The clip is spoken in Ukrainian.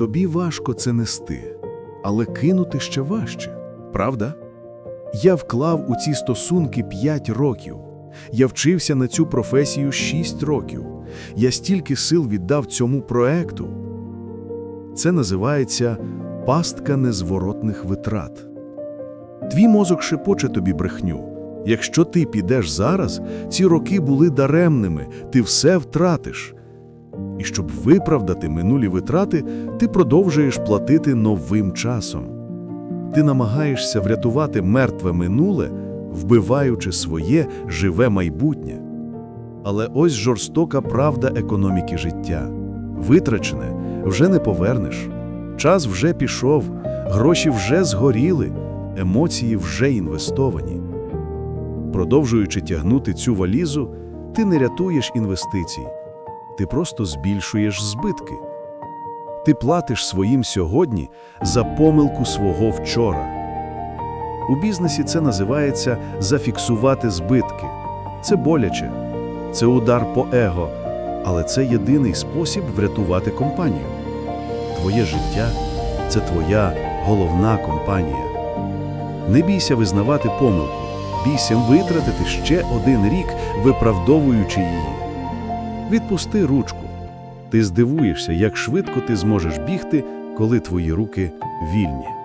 Тобі важко це нести, але кинути ще важче, правда? Я вклав у ці стосунки 5 років. Я вчився на цю професію 6 років. Я стільки сил віддав цьому проекту. Це називається пастка незворотних витрат. Твій мозок шепоче тобі брехню. Якщо ти підеш зараз, ці роки були даремними, ти все втратиш. І щоб виправдати минулі витрати, ти продовжуєш платити новим часом. Ти намагаєшся врятувати мертве минуле, вбиваючи своє живе майбутнє. Але ось жорстока правда економіки життя. Витрачене вже не повернеш. Час вже пішов, гроші вже згоріли, емоції вже інвестовані. Продовжуючи тягнути цю валізу, ти не рятуєш інвестицій, ти просто збільшуєш збитки. Ти платиш своїм сьогодні за помилку свого вчора. У бізнесі це називається зафіксувати збитки. Це боляче, це удар по его, але це єдиний спосіб врятувати компанію. Твоє життя це твоя головна компанія. Не бійся визнавати помилку, бійся витратити ще один рік, виправдовуючи її. Відпусти ручку. Ти здивуєшся, як швидко ти зможеш бігти, коли твої руки вільні.